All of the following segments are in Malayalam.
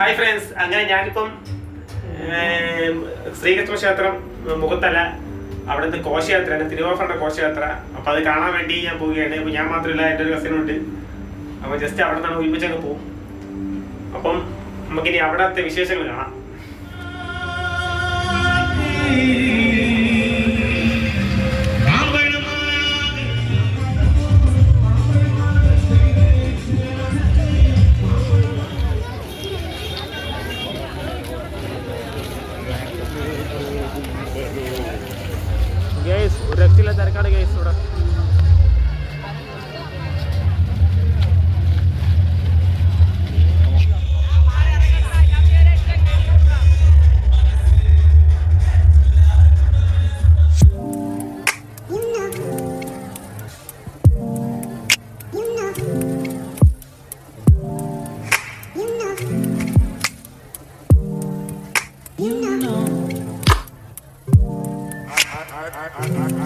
ഹായ് ഫ്രണ്ട്സ് അങ്ങനെ ഞാനിപ്പം ശ്രീകൃഷ്ണ ക്ഷേത്രം മുഖത്തല അവിടുത്തെ എന്റെ തിരുവാഭരണ കോശയാത്ര അപ്പൊ അത് കാണാൻ വേണ്ടി ഞാൻ പോവുകയാണ്. അപ്പൊ ഞാൻ മാത്രമല്ല എന്റെ ഒരു കസിനുണ്ട് അപ്പൊ ജസ്റ്റ് അവിടെ നിന്നാണ് ഒരുമിച്ചങ്ങ് പോകും അപ്പം നമുക്കിനി അവിടത്തെ വിശേഷങ്ങൾ കാണാം. രക്ഷയില്ല കേസ് ഇവിടെ. You I,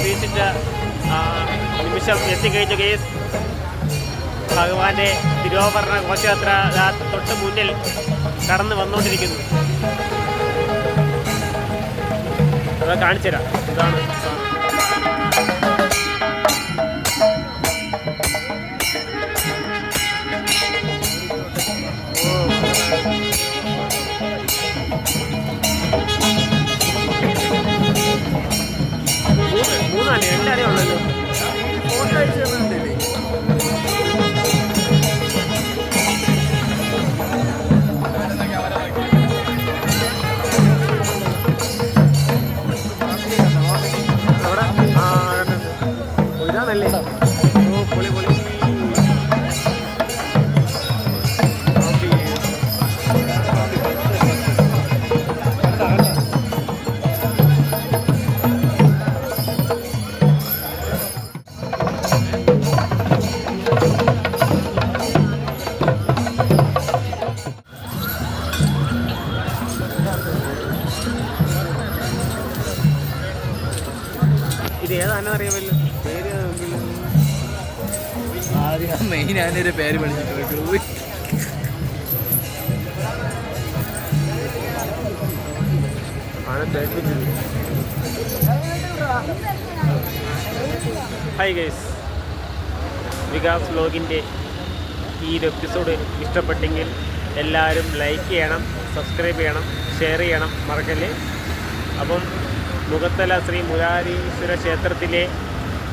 പ്രതീക്ഷിച്ച നിമിഷം എത്തിക്കഴിഞ്ഞു കേസ് ഭഗവാന്റെ തിരുവാഭരണ ഘോഷയാത്ര തൊട്ട് മുന്നിൽ കടന്നു വന്നുകൊണ്ടിരിക്കുന്നു. അത് കാണിച്ചുതരാം. ഇതാണ് മൂന്നാണ് രണ്ടാണേ ഉള്ളല്ലോ. ഫോട്ടോ അയച്ചു ഇത് ഏതാണെന്ന് അറിയാമല്ലോ പേര്. ആദ്യം മെയിൻ ഞാനൊരു പേര് പഠിച്ചിട്ട് ഹായ് ഗൈസ് വികാസ് വ്ലോഗിന്റെ ഈ ഒരു എപ്പിസോഡ് ഇഷ്ടപ്പെട്ടെങ്കിൽ എല്ലാവരും ലൈക്ക് ചെയ്യണം സബ്സ്ക്രൈബ് ചെയ്യണം ഷെയർ ചെയ്യണം മറക്കല്ലേ? അപ്പം മുഖത്തല ശ്രീ മുരാരീശ്വര ക്ഷേത്രത്തിലെ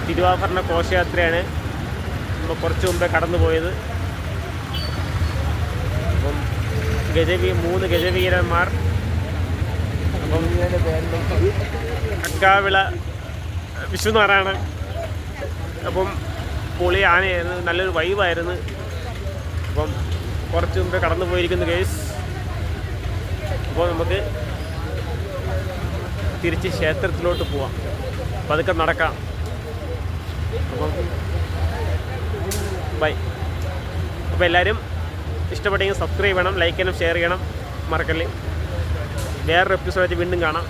തിരുവാഭരണ ഘോഷയാത്രയാണ് നമ്മൾ കുറച്ച് മുമ്പേ കടന്നു പോയത് അപ്പം ഗജവീ മൂന്ന് ഗജവീരന്മാർ. അപ്പം അക്കാവിള വിശ്വനാറാണ് അപ്പം പൊളി ആനയായിരുന്നു നല്ലൊരു വൈബായിരുന്നു. അപ്പം കുറച്ച് മുമ്പ് കടന്നു പോയിരിക്കുന്നു കേസ് അപ്പോൾ നമുക്ക് തിരിച്ച് ക്ഷേത്രത്തിലോട്ട് പോവാം. പതുക്കെ നടക്കാം. അപ്പം ബൈ. അപ്പോൾ എല്ലാവരും ഇഷ്ടപ്പെട്ടെങ്കിൽ സബ്സ്ക്രൈബ് ചെയ്യണം ലൈക്ക് ചെയ്യണം ഷെയർ ചെയ്യണം. മറക്കല്ലേ. വേറൊരു എപ്പിസോഡായിട്ട് വീണ്ടും കാണാം.